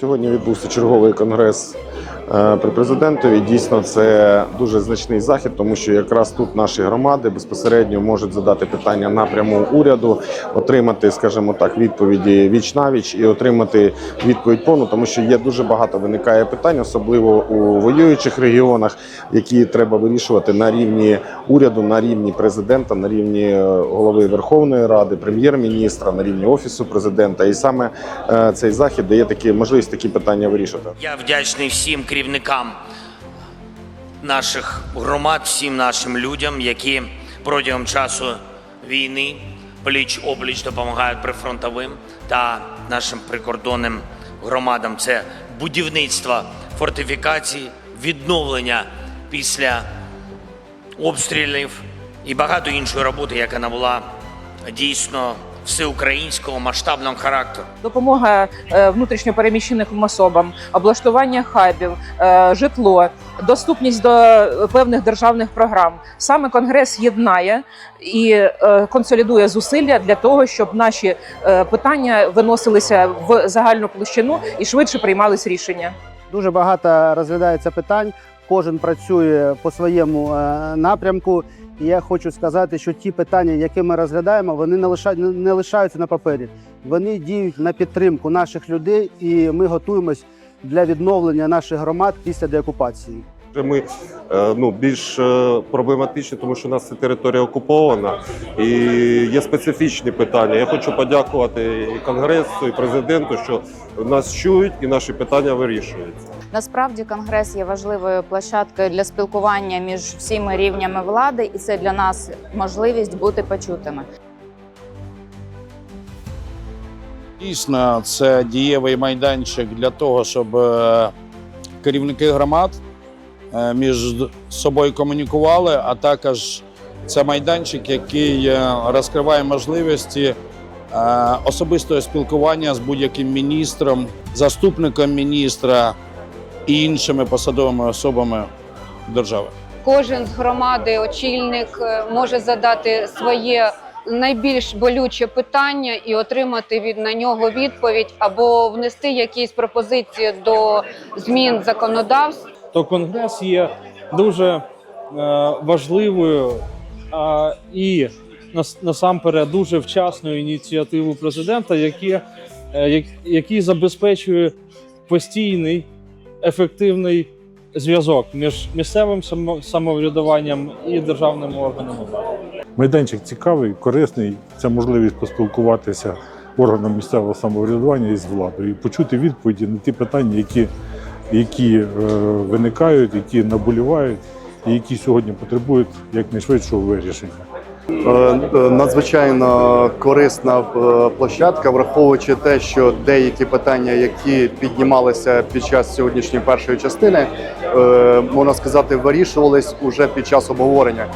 Сьогодні відбувся черговий конгрес при президентові. Дійсно, це дуже значний захід, тому що якраз тут наші громади безпосередньо можуть задати питання напряму уряду, отримати, скажімо так, відповіді віч навіч і отримати відповідь повну, тому що є дуже багато виникає питань, особливо у воюючих регіонах, які треба вирішувати на рівні уряду, на рівні президента, на рівні е, голови Верховної Ради, прем'єр-міністра, на рівні офісу президента. І саме е, цей захід дає такі можливість такі питання вирішувати. Я вдячний всім керівникам наших громад, всім нашим людям, які протягом часу війни пліч опліч допомагають прифронтовим та нашим прикордонним громадам. Це будівництво фортифікацій, відновлення після обстрілів і багато іншої роботи, яка набула дійсно всеукраїнського масштабного характеру. допомога е, внутрішньо переміщеним особам, облаштування хабів, е, житло, доступність до певних державних програм. Саме конгрес єднає і е, консолідує зусилля для того, щоб наші питання виносилися в загальну площину і швидше приймались рішення. Дуже багато розглядається питань. Кожен працює по своєму е, напрямку. І я хочу сказати, що ті питання, які ми розглядаємо, вони не лиша- не лишаються на папері. Вони діють на підтримку наших людей, і ми готуємось для відновлення наших громад після деокупації. Ми е, ну більш е, проблематичні, тому що у нас ця територія окупована і є специфічні питання. Я хочу подякувати і конгресу, і президенту, що нас чують і наші питання вирішуються. Насправді конгрес є важливою площадкою для спілкування між всіма рівнями влади, і це для нас можливість бути почутими. Дійсно, це дієвий майданчик для того, щоб е, керівники громад між собою комунікували, а також це майданчик, який е, розкриває можливості е, особистого спілкування з будь-яким міністром, заступником міністра і іншими посадовими особами держави. Кожен з громади, очільник е, може задати своє найбільш болюче питання і отримати від на нього відповідь або внести якісь пропозиції до змін законодавств. То конгрес є дуже е, важливою і нас- насамперед дуже вчасною ініціативою президента, які, е, як- який забезпечує постійний ефективний зв'язок між місцевим само- самоврядуванням і державними органами влади. Майданчик цікавий, корисний. Це можливість поспілкуватися органам місцевого самоврядування із владою і почути відповіді на ті питання, які, які е, виникають, які наболівають, і які сьогодні потребують якнайшвидшого вирішення. Е, е, надзвичайно корисна площадка, враховуючи те, що деякі питання, які піднімалися під час сьогоднішньої першої частини, можна сказати, вирішувались уже під час обговорення.